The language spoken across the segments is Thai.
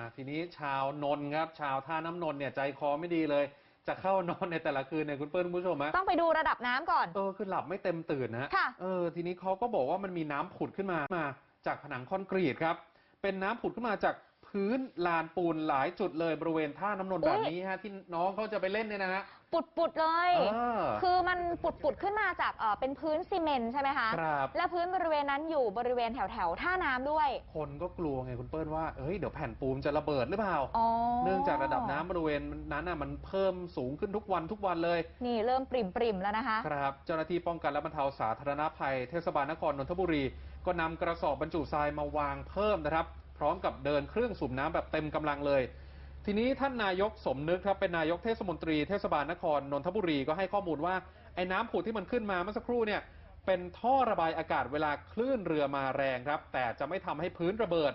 อะทีนี้ชาวนนท์ครับชาวท่าน้ำนนท์เนี่ยใจคอไม่ดีเลย จะเข้านอนในแต่ละคืนเนี่ยคุณเปิ้ลคุณผู้ชมฮะต้องไปดูระดับน้ำก่อนเออคือหลับไม่เต็มตื่นนะฮะค่ะเออทีนี้เขาก็บอกว่ามันมีน้ำผุดขึ้นมามาจากผนังคอนกรีตครับเป็นน้ำผุดขึ้นมาจาก พื้นลานปูนหลายจุดเลยบริเวณท่าน้ำนนท์อุ๊แบยบนี้ฮะที่น้องเขาจะไปเล่นเนี่ยนะฮะ ปุดปุดๆเลยเออคือมันปุดปุดๆขึ้นมาจากเอ่อเป็นพื้นซีเมนต์ใช่ไหมคะ ครับ และพื้นบริเวณนั้นอยู่บริเวณแถวแถวๆท่าน้ำด้วย คนก็กลัวไงคุณเปิ้ลว่าเอ้ยเดี๋ยวแผ่นปูนจะระเบิดหรือเปล่า อ๋อเนื่องจากระดับน้ำบริเวณนั้นน่ะมันเพิ่มสูงขึ้นทุกวันทุกวันเลย นี่เริ่มปริมปริมๆแล้วนะคะ ครับ เจ้าหน้าที่ป้องกันและบรรเทาสาธารณภัยเทศบาลนครนนทบุรี ก็นำกระสอบบรรจุทรายมาวางเพิ่มนะครับ พร้อมกับเดินเครื่องสูบน้ำแบบเต็มกำลังเลยทีนี้ท่านนายกสมนึกครับเป็นนายกเทศมนตรีเทศบาลนครนนทบุรีก็ให้ข้อมูลว่าไอ้น้ำผุดที่มันขึ้นมาเมื่อสักครู่เนี่ยเป็นท่อระบายอากาศเวลาคลื่นเรือมาแรงครับแต่จะไม่ทำให้พื้นระเบิด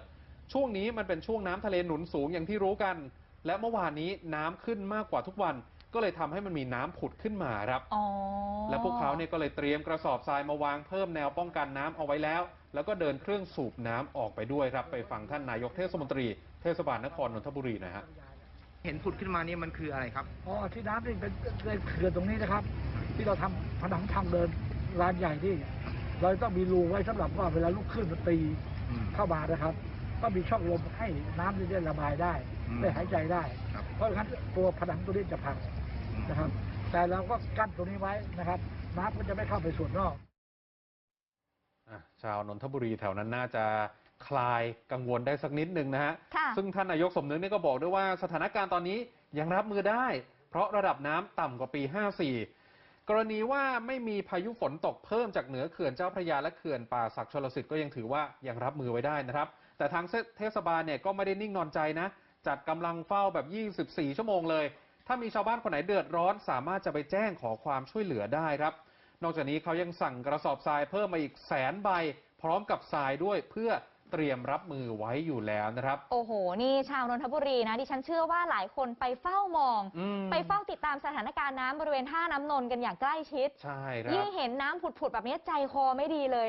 ช่วงนี้มันเป็นช่วงน้ำทะเลหนุนสูงอย่างที่รู้กัน และเมื่อวานนี้น้ำขึ้นมากกว่าทุกวันก็เลยทำให้มันมีน้ำผุดขึ้นมาครับอ๋อและพวกเขาเนี่ยก็เลยเตรียมกระสอบทรายมาวางเพิ่มแนวป้องกันน้ำเอาไว้แล้วแล้วก็เดินเครื่องสูบน้ำออกไปด้วยครับไปฟังท่านนายกเทศมนตรีเทศบาลนครนนทบุรีหนะฮะเห็นผุดขึ้นมานี่มันคืออะไรครับอ๋อที่น้ำนี่เป็นในเขื่อนตรงนี้นะครับ ที่เราทำผนังทางเดินลานใหญ่ที่เราต้องมีรูไว้สำหรับว่าเวลาลูกคลื่นมันตีอืมเข้ามานะครับ ก็มีช่องลมให้น้ำได้ระบายได้อืมได้หายใจได้ครับเพราะงั้นตัวผนังตัวนี้จะพังนะครับ แต่เราก็กั้นตรงนี้ไว้นะครับ น้ำก็จะไม่เข้าไปส่วนนอกอะชาวนนทบุรีแถวนั้นน่าจะคลายกังวลได้สักนิดนึงนะฮะค่ะซึ่งท่านนายกสมนึกเนี่ยก็บอกด้วยว่าสถานการณ์ตอนนี้ยังรับมือได้ เพราะระดับน้ำต่ำกว่าปี 54 กรณีว่าไม่มีพายุฝนตกเพิ่มจากเหนือเขื่อนเจ้าพระยาและเขื่อนป่าศักดิ์ชลสิทธิ์ก็ยังถือว่ายังรับมือไว้ได้นะครับ แต่ทางเทศบาลเนี่ยก็ไม่ได้นิ่งนอนใจนะจัดกำลังเฝ้าแบบ24ชั่วโมงเลยถ้ามีชาวบ้านคนไหนเดือดร้อนสามารถจะไปแจ้งขอความช่วยเหลือได้ครับนอกจากนี้เขายังสั่งกระสอบทรายเพิ่มมาอีกแสนใบพร้อมกับทรายด้วยเพื่อเตรียมรับมือไว้อยู่แล้วนะครับโอ้โหนี่ชาวนนทบุรีนะดิฉันเชื่อว่าหลายคนไปเฝ้ามองอืมไปเฝ้าติดตามสถานการณ์น้ำบริเวณท่าน้ำนนท์กันอย่างใกล้ชิดใช่ครับยิ่งเห็นน้ำผุดๆแบบนี้ใจคอไม่ดีเลย